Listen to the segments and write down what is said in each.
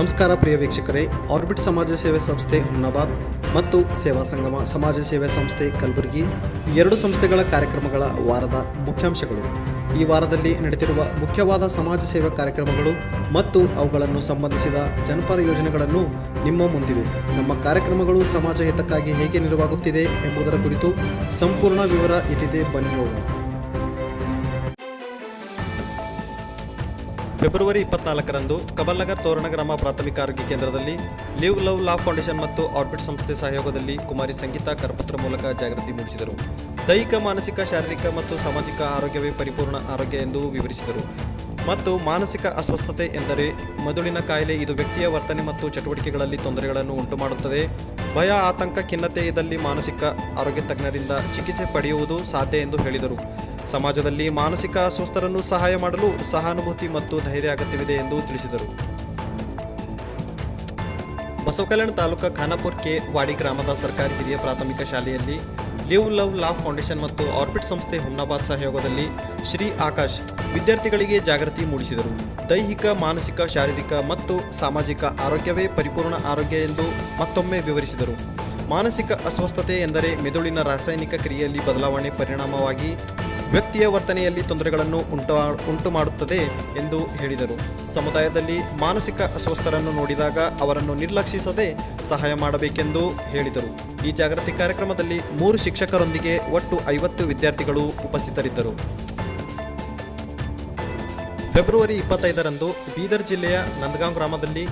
ನಮಸ್ಕಾರ ಪ್ರಿಯ ವೀಕ್ಷಕರೇ. ಆರ್ಬಿಟ್ ಸಮಾಜ ಸೇವೆ ಸಂಸ್ಥೆ ಹುಮ್ನಾಬಾದ್ ಮತ್ತು ಸೇವಾ ಸಂಗಮ ಸಮಾಜ ಸೇವೆ ಸಂಸ್ಥೆ ಕಲಬುರಗಿ ಎರಡು ಸಂಸ್ಥೆಗಳ ಕಾರ್ಯಕ್ರಮಗಳ ವಾರದ ಮುಖ್ಯಾಂಶಗಳು. ಈ ವಾರದಲ್ಲಿ ನಡೆದಿರುವ ಮುಖ್ಯವಾದ ಸಮಾಜ ಸೇವಾ ಕಾರ್ಯಕ್ರಮಗಳು ಮತ್ತು ಅವುಗಳನ್ನು ಸಂಬಂಧಿಸಿದ ಜನಪರ ಯೋಜನೆಗಳನ್ನು ನಿಮ್ಮ ಮುಂದಿವೆ. ನಮ್ಮ ಕಾರ್ಯಕ್ರಮಗಳು ಸಮಾಜ ಹಿತಕ್ಕಾಗಿ ಹೇಗೆ ನೆರವಾಗುತ್ತಿದೆ ಎಂಬುದರ ಕುರಿತು ಸಂಪೂರ್ಣ ವಿವರ ಇದಿದೆ ಬನ್ನಿ ನೋಡೋಣ ಫೆಬ್ರವರಿ ಇಪ್ಪತ್ನಾಲ್ಕರಂದು ಕಬಲ್ನಗರ್ ತೋರಣ ಗ್ರಾಮ ಪ್ರಾಥಮಿಕ ಆರೋಗ್ಯ ಕೇಂದ್ರದಲ್ಲಿ ಲಿವ್ ಲವ್ ಲಾ ಫೌಂಡೇಶನ್ ಮತ್ತು ಆರ್ಬಿಟ್ ಸಂಸ್ಥೆ ಸಹಯೋಗದಲ್ಲಿ ಕುಮಾರಿ ಸಂಗೀತಾ ಕರಪತ್ರ ಮೂಲಕ ಜಾಗೃತಿ ಮೂಡಿಸಿದರು. ದೈಹಿಕ, ಮಾನಸಿಕ, ಶಾರೀರಿಕ ಮತ್ತು ಸಾಮಾಜಿಕ ಆರೋಗ್ಯವೇ ಪರಿಪೂರ್ಣ ಆರೋಗ್ಯ ಎಂದು ವಿವರಿಸಿದರು. ಮತ್ತು ಮಾನಸಿಕ ಅಸ್ವಸ್ಥತೆ ಎಂದರೆ ಮದುಳಿನ ಕಾಯಿಲೆ ಇದು ವ್ಯಕ್ತಿಯ ವರ್ತನೆ ಮತ್ತು ಚಟುವಟಿಕೆಗಳಲ್ಲಿ ತೊಂದರೆಗಳನ್ನು ಉಂಟುಮಾಡುತ್ತದೆ. ಭಯ, ಆತಂಕ, ಖಿನ್ನತೆ ಇದ್ದಲ್ಲಿ ಮಾನಸಿಕ ಆರೋಗ್ಯ ತಜ್ಞರಿಂದ ಚಿಕಿತ್ಸೆ ಪಡೆಯುವುದು ಸಾಧ್ಯ ಎಂದು ಹೇಳಿದರು. ಸಮಾಜದಲ್ಲಿ ಮಾನಸಿಕ ಅಸ್ವಸ್ಥರನ್ನು ಸಹಾಯ ಮಾಡಲು ಸಹಾನುಭೂತಿ ಮತ್ತು ಧೈರ್ಯ ಅಗತ್ಯವಿದೆ ಎಂದು ತಿಳಿಸಿದರು. ಬಸವಕಲ್ಯಾಣ ತಾಲೂಕಾ ಖಾನಾಪುರ್ ಕೆ ವಾಡಿ ಗ್ರಾಮದ ಸರ್ಕಾರಿ ಹಿರಿಯ ಪ್ರಾಥಮಿಕ ಶಾಲೆಯಲ್ಲಿ ಲಿವ್ ಲವ್ ಲಾ ಫೌಂಡೇಶನ್ ಮತ್ತು ಆರ್ಬಿಟ್ ಸಂಸ್ಥೆ ಹುಮ್ನಾಬಾದ್ ಸಹಯೋಗದಲ್ಲಿ ಶ್ರೀ ಆಕಾಶ್ ವಿದ್ಯಾರ್ಥಿಗಳಿಗೆ ಜಾಗೃತಿ ಮೂಡಿಸಿದರು. ದೈಹಿಕ, ಮಾನಸಿಕ, ಶಾರೀರಿಕ ಮತ್ತು ಸಾಮಾಜಿಕ ಆರೋಗ್ಯವೇ ಪರಿಪೂರ್ಣ ಆರೋಗ್ಯ ಎಂದು ಮತ್ತೊಮ್ಮೆ ವಿವರಿಸಿದರು. ಮಾನಸಿಕ ಅಸ್ವಸ್ಥತೆ ಎಂದರೆ ಮೆದುಳಿನ ರಾಸಾಯನಿಕ ಕ್ರಿಯೆಯಲ್ಲಿ ಬದಲಾವಣೆ ಪರಿಣಾಮವಾಗಿ ವ್ಯಕ್ತಿಯ ವರ್ತನೆಯಲ್ಲಿ ತೊಂದರೆಗಳನ್ನು ಉಂಟು ಉಂಟು ಮಾಡುತ್ತದೆ ಎಂದು ಹೇಳಿದರು. ಸಮುದಾಯದಲ್ಲಿ ಮಾನಸಿಕ ಅಸ್ವಸ್ಥರನ್ನು ನೋಡಿದಾಗ ಅವರನ್ನು ನಿರ್ಲಕ್ಷಿಸದೆ ಸಹಾಯ ಮಾಡಬೇಕೆಂದು ಹೇಳಿದರು. ಈ ಜಾಗೃತಿ ಕಾರ್ಯಕ್ರಮದಲ್ಲಿ ಮೂರು ಶಿಕ್ಷಕರೊಂದಿಗೆ ಒಟ್ಟು ಐವತ್ತು ವಿದ್ಯಾರ್ಥಿಗಳು ಉಪಸ್ಥಿತರಿದ್ದರು. ಫೆಬ್ರವರಿ ಇಪ್ಪತ್ತೈದರಂದು ಬೀದರ್ ಜಿಲ್ಲೆಯ ನಂದಗಾಂವ್ ಗ್ರಾಮದಲ್ಲಿ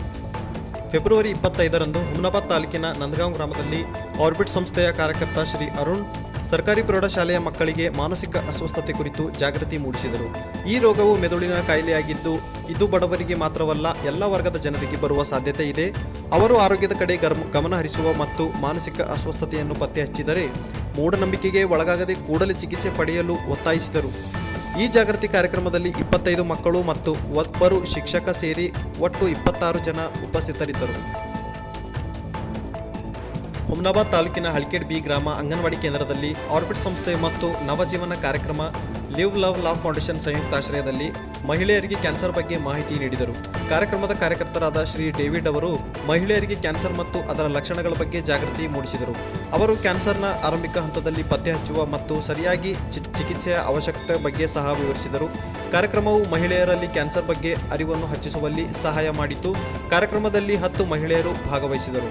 ಫೆಬ್ರವರಿ ಇಪ್ಪತ್ತೈದರಂದು ಹುಮ್ನಾಬಾದ್ ತಾಲೂಕಿನ ನಂದಗಾಂವ್ ಗ್ರಾಮದಲ್ಲಿ ಆರ್ಬಿಟ್ ಸಂಸ್ಥೆಯ ಕಾರ್ಯಕರ್ತ ಶ್ರೀ ಅರುಣ್ ಸರ್ಕಾರಿ ಪ್ರೌಢಶಾಲೆಯ ಮಕ್ಕಳಿಗೆ ಮಾನಸಿಕ ಅಸ್ವಸ್ಥತೆ ಕುರಿತು ಜಾಗೃತಿ ಮೂಡಿಸಿದರು. ಈ ರೋಗವು ಮೆದುಳಿನ ಕಾಯಿಲೆಯಾಗಿದ್ದು, ಇದು ಬಡವರಿಗೆ ಮಾತ್ರವಲ್ಲ, ಎಲ್ಲ ವರ್ಗದ ಜನರಿಗೆ ಬರುವ ಸಾಧ್ಯತೆ ಇದೆ. ಅವರು ಆರೋಗ್ಯದ ಕಡೆ ಗಮನ ಹರಿಸುವ ಮತ್ತು ಮಾನಸಿಕ ಅಸ್ವಸ್ಥತೆಯನ್ನು ಪತ್ತೆ ಹಚ್ಚಿದರೆ ಮೂಢನಂಬಿಕೆಗೆ ಒಳಗಾಗದೆ ಕೂಡಲೇ ಚಿಕಿತ್ಸೆ ಪಡೆಯಲು ಒತ್ತಾಯಿಸಿದರು. ಈ ಜಾಗೃತಿ ಕಾರ್ಯಕ್ರಮದಲ್ಲಿ ಇಪ್ಪತ್ತೈದು ಮಕ್ಕಳು ಮತ್ತು ಒಬ್ಬರು ಶಿಕ್ಷಕ ಸೇರಿ ಒಟ್ಟು ಇಪ್ಪತ್ತಾರು ಜನ ಉಪಸ್ಥಿತರಿದ್ದರು. ಹುಮ್ನಾಬಾದ್ ತಾಲೂಕಿನ ಹಳ್ಕೆಡ್ ಬಿ ಗ್ರಾಮ ಅಂಗನವಾಡಿ ಕೇಂದ್ರದಲ್ಲಿ ಆರ್ಬಿಟ್ ಸಂಸ್ಥೆ ಮತ್ತು ನವಜೀವನ ಕಾರ್ಯಕ್ರಮ ಲಿವ್ ಲವ್ ಲಾ ಫೌಂಡೇಶನ್ ಸಂಯುಕ್ತಾಶ್ರಯದಲ್ಲಿ ಮಹಿಳೆಯರಿಗೆ ಕ್ಯಾನ್ಸರ್ ಬಗ್ಗೆ ಮಾಹಿತಿ ನೀಡಿದರು. ಕಾರ್ಯಕ್ರಮದ ಕಾರ್ಯಕರ್ತರಾದ ಶ್ರೀ ಡೇವಿಡ್ ಅವರು ಮಹಿಳೆಯರಿಗೆ ಕ್ಯಾನ್ಸರ್ ಮತ್ತು ಅದರ ಲಕ್ಷಣಗಳ ಬಗ್ಗೆ ಜಾಗೃತಿ ಮೂಡಿಸಿದರು. ಅವರು ಕ್ಯಾನ್ಸರ್ನ ಆರಂಭಿಕ ಹಂತದಲ್ಲಿ ಪತ್ತೆ ಹಚ್ಚುವ ಮತ್ತು ಸರಿಯಾಗಿ ಚಿಕಿತ್ಸೆಯ ಅವಶ್ಯಕತೆ ಬಗ್ಗೆ ಸಹ ವಿವರಿಸಿದರು. ಕಾರ್ಯಕ್ರಮವು ಮಹಿಳೆಯರಲ್ಲಿ ಕ್ಯಾನ್ಸರ್ ಬಗ್ಗೆ ಅರಿವನ್ನು ಹೆಚ್ಚಿಸುವಲ್ಲಿ ಸಹಾಯ ಮಾಡಿತು. ಕಾರ್ಯಕ್ರಮದಲ್ಲಿ ಹತ್ತು ಮಹಿಳೆಯರು ಭಾಗವಹಿಸಿದರು.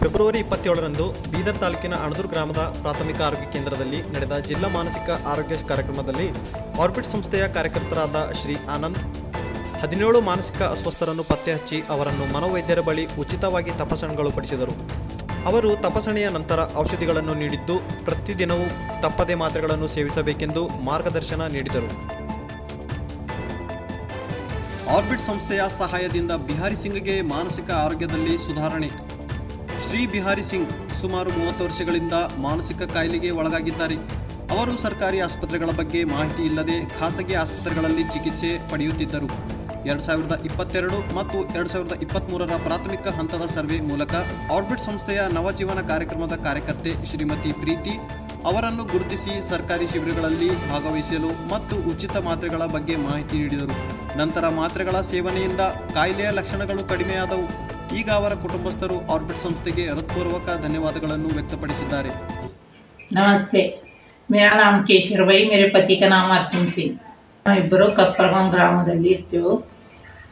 ಫೆಬ್ರವರಿ ಇಪ್ಪತ್ತೇಳರಂದು ಬೀದರ್ ತಾಲೂಕಿನ ಅಣದೂರು ಗ್ರಾಮದ ಪ್ರಾಥಮಿಕ ಆರೋಗ್ಯ ಕೇಂದ್ರದಲ್ಲಿ ನಡೆದ ಜಿಲ್ಲಾ ಮಾನಸಿಕ ಆರೋಗ್ಯ ಕಾರ್ಯಕ್ರಮದಲ್ಲಿ ಆರ್ಬಿಟ್ ಸಂಸ್ಥೆಯ ಕಾರ್ಯಕರ್ತರಾದ ಶ್ರೀ ಆನಂದ್, ಹದಿನೇಳು ಮಾನಸಿಕ ಅಸ್ವಸ್ಥರನ್ನು ಪತ್ತೆ ಹಚ್ಚಿ ಅವರನ್ನು ಮನೋವೈದ್ಯರ ಬಳಿ ಉಚಿತವಾಗಿ ತಪಾಸಣೆಗಳು ಪಡಿಸಿದರು. ಅವರು ತಪಾಸಣೆಯ ನಂತರ ಔಷಧಿಗಳನ್ನು ನೀಡಿದ್ದು, ಪ್ರತಿದಿನವೂ ತಪ್ಪದೆ ಮಾತ್ರೆಗಳನ್ನು ಸೇವಿಸಬೇಕೆಂದು ಮಾರ್ಗದರ್ಶನ ನೀಡಿದರು. ಆರ್ಬಿಟ್ ಸಂಸ್ಥೆಯ ಸಹಾಯದಿಂದ ಬಿಹಾರಿ ಸಿಂಗ್ಗೆ ಮಾನಸಿಕ ಆರೋಗ್ಯದಲ್ಲಿ ಸುಧಾರಣೆ ಶ್ರೀ ಬಿಹಾರಿ ಸಿಂಗ್ ಸುಮಾರು ಮೂವತ್ತು ವರ್ಷಗಳಿಂದ ಮಾನಸಿಕ ಕಾಯಿಲೆಗೆ ಒಳಗಾಗಿದ್ದಾರೆ. ಅವರು ಸರ್ಕಾರಿ ಆಸ್ಪತ್ರೆಗಳ ಬಗ್ಗೆ ಮಾಹಿತಿ ಇಲ್ಲದೆ ಖಾಸಗಿ ಆಸ್ಪತ್ರೆಗಳಲ್ಲಿ ಚಿಕಿತ್ಸೆ ಪಡೆಯುತ್ತಿದ್ದರು. ಎರಡು ಸಾವಿರದ ಇಪ್ಪತ್ತೆರಡು ಮತ್ತು ಎರಡು ಸಾವಿರದ ಇಪ್ಪತ್ತ್ಮೂರರ ಪ್ರಾಥಮಿಕ ಹಂತದ ಸರ್ವೆ ಮೂಲಕ ಆರ್ಬಿಟ್ ಸಂಸ್ಥೆಯ ನವಜೀವನ ಕಾರ್ಯಕ್ರಮದ ಕಾರ್ಯಕರ್ತೆ ಶ್ರೀಮತಿ ಪ್ರೀತಿ ಅವರನ್ನು ಗುರುತಿಸಿ ಸರ್ಕಾರಿ ಶಿಬಿರಗಳಲ್ಲಿ ಭಾಗವಹಿಸಲು ಮತ್ತು ಉಚಿತ ಮಾತ್ರೆಗಳ ಬಗ್ಗೆ ಮಾಹಿತಿ ನೀಡಿದರು. ನಂತರ ಮಾತ್ರೆಗಳ ಸೇವನೆಯಿಂದ ಕಾಯಿಲೆಯ ಲಕ್ಷಣಗಳು ಕಡಿಮೆಯಾದವು. ಈಗ ಅವರ ಕುಟುಂಬಸ್ಥರು ಆರ್ಬಿಟ್ ಸಂಸ್ಥೆಗೆ ಹೃತ್ಪೂರ್ವಕ ಧನ್ಯವಾದಗಳನ್ನು ವ್ಯಕ್ತಪಡಿಸಿದ್ದಾರೆ नमस्ते मेरा नाम ಕೇಶರ್ ಬೈ ಮೇರೆ ಪತಿ ಕ ನಾಮ ಅರ್ಜುನ್ ಸಿಂಗ್ ನಾವಿಬ್ಬರು ಕಪ್ಪರಗಾಂವ್ ಗ್ರಾಮದಲ್ಲಿ ಇರ್ತೀವಿ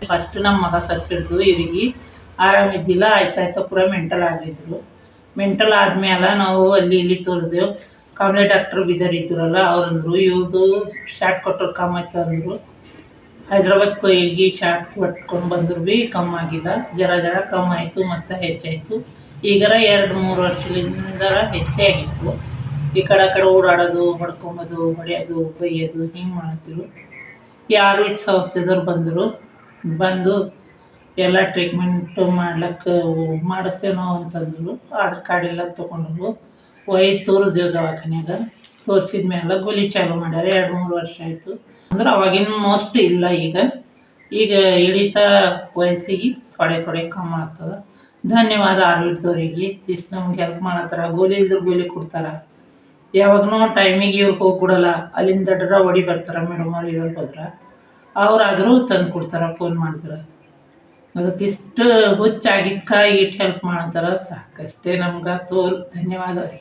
ಫಸ್ಟ್ ನಮ್ಮ ಮಗ ಸತ್ತಿಡ್ದು ಇವರಿಗೆ ಆರಾಮಿದ್ದಿಲ್ಲ ಆಯ್ತಾಯ್ತು ಪೂರ ಮೆಂಟಲ್ ಆಗಿದ್ರು ಮೆಂಟಲ್ ಆದ್ಮೇಲೆ ನಾವು ಅಲ್ಲಿ ಇಲ್ಲಿ ತೋರಿದೆವು ಕಾವಲೆ ಡಾಕ್ಟ್ರ್ ಬಿದರ್ ಇದ್ರಲ್ಲ ಅವ್ರಂದ್ರು ಇವ್ರದ್ದು ಶಾರ್ಟ್ ಕೊಟ್ಟರು ಕಮ್ಮಿ ಆಯ್ತು ಅಂದರು ಹೈದ್ರಾಬಾದ್ ಹೋಗಿ ಶಾರ್ಟ್ ಕೊಟ್ಕೊಂಡು ಬಂದ್ರು ಭೀ ಕಮ್ಮಿ ಆಗಿಲ್ಲ ಜರ ಜರ ಕಮ್ಮಿ ಆಯಿತು, ಮತ್ತು ಹೆಚ್ಚಾಯಿತು. ಈಗರ ಎರಡು ಮೂರು ವರ್ಷದಿಂದ ಹೆಚ್ಚೇ ಆಗಿತ್ತು. ಈ ಕಡೆ ಆ ಕಡೆ ಓಡಾಡೋದು ಹೊಡ್ಕೊಂಬೋದು ಹೊಡೆಯೋದು ಬೈಯೋದು, ಹಿಂಗೆ ಮಾಡ್ತಿರು. ಯಾರು ಇಟ್ಟು ಸಂಸ್ಥೆದವ್ರು ಬಂದರು. ಬಂದು ಎಲ್ಲ ಟ್ರೀಟ್ಮೆಂಟ್ ಮಾಡ್ಲಕ್ಕೆ ಮಾಡಿಸ್ತೇವೆ ನಾವು ಅಂತಂದರು. ಆಧಾರ್ ಕಾರ್ಡ್ ಎಲ್ಲ ತೊಗೊಂಡ್ರು. ಒಯ್ದು ತೋರಿಸ್ದೇವು ದವಾಖಾನ್ಯಾಗ. ತೋರಿಸಿದ ಮೇಲೆ ಗೋಲಿ ಚಾಲು ಮಾಡ್ಯಾರ, ಎರಡು ಮೂರು ವರ್ಷ ಆಯಿತು. ಅಂದ್ರೆ ಅವಾಗಿನ ಮೋಸ್ಟ್ ಇಲ್ಲ ಈಗ. ಈಗ ಇಳಿತಾ ವಯಸ್ಸಿಗೆ ಥೊಡೆ ಥೊಡೆ ಕಮ್ಮಿ ಆಗ್ತದೆ. ಧನ್ಯವಾದ ಆರೋಗ್ಯದವರಿಗೆ ಇಷ್ಟು ನಮ್ಗೆ ಹೆಲ್ಪ್ ಮಾಡತ್ತಾರ. ಗೋಲಿ ಇಲ್ದ್ರೆ ಗೋಲಿ ಕೊಡ್ತಾರ. ಯಾವಾಗನೂ ಟೈಮಿಗೆ ಇವ್ರು ಹೋಗಿ ಕೊಡಲ್ಲ ಅಲ್ಲಿಂದ ದಡ್ರ ಹೊಡಿ ಬರ್ತಾರೆ ಮೇಡಮ್ ಅವ್ರು ಇವ್ರಿಗೆ ಹೋದ್ರೆ. ಅವರಾದರೂ ತಂದು ಕೊಡ್ತಾರೆ ಫೋನ್ ಮಾಡಿದ್ರೆ ಹುಚ್ಚಾಗಿದ್ದ ಕಾಯಿ ಇಟ್ಟು ಹೆಲ್ಪ್ ಮಾಡ್ತಾರ ಸಾಕಷ್ಟೇ ನಮ್ಗೆ. ತೋರ್ ಧನ್ಯವಾದ ರೀ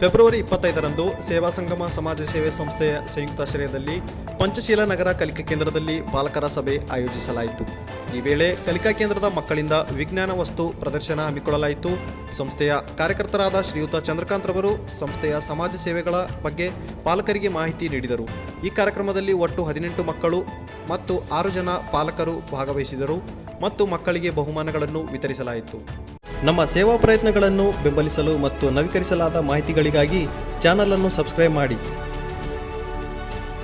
ಫೆಬ್ರವರಿ ಇಪ್ಪತ್ತೈದರಂದು ಸೇವಾ ಸಂಗಮ ಸಮಾಜ ಸೇವೆ ಸಂಸ್ಥೆಯ ಸಂಯುಕ್ತಾಶ್ರಯದಲ್ಲಿ ಪಂಚಶೀಲ ನಗರ ಕಲಿಕಾ ಕೇಂದ್ರದಲ್ಲಿ ಪಾಲಕರ ಸಭೆ ಆಯೋಜಿಸಲಾಯಿತು. ಈ ವೇಳೆ ಕಲಿಕಾ ಕೇಂದ್ರದ ಮಕ್ಕಳಿಂದ ವಿಜ್ಞಾನ ವಸ್ತು ಪ್ರದರ್ಶನ ಹಮ್ಮಿಕೊಳ್ಳಲಾಯಿತು. ಸಂಸ್ಥೆಯ ಕಾರ್ಯಕರ್ತರಾದ ಶ್ರೀಯುತ ಚಂದ್ರಕಾಂತ್ ರವರು ಸಂಸ್ಥೆಯ ಸಮಾಜ ಸೇವೆಗಳ ಬಗ್ಗೆ ಪಾಲಕರಿಗೆ ಮಾಹಿತಿ ನೀಡಿದರು. ಈ ಕಾರ್ಯಕ್ರಮದಲ್ಲಿ ಒಟ್ಟು ಹದಿನೆಂಟು ಮಕ್ಕಳು ಮತ್ತು ಆರು ಜನ ಪಾಲಕರು ಭಾಗವಹಿಸಿದರು ಮತ್ತು ಮಕ್ಕಳಿಗೆ ಬಹುಮಾನಗಳನ್ನು ವಿತರಿಸಲಾಯಿತು. ನಮ್ಮ ಸೇವಾ ಪ್ರಯತ್ನಗಳನ್ನು ಬೆಂಬಲಿಸಲು ಮತ್ತು ನವೀಕರಿಸಲಾದ ಮಾಹಿತಿಗಳಿಗಾಗಿ ಚಾನಲನ್ನು ಸಬ್ಸ್ಕ್ರೈಬ್ ಮಾಡಿ.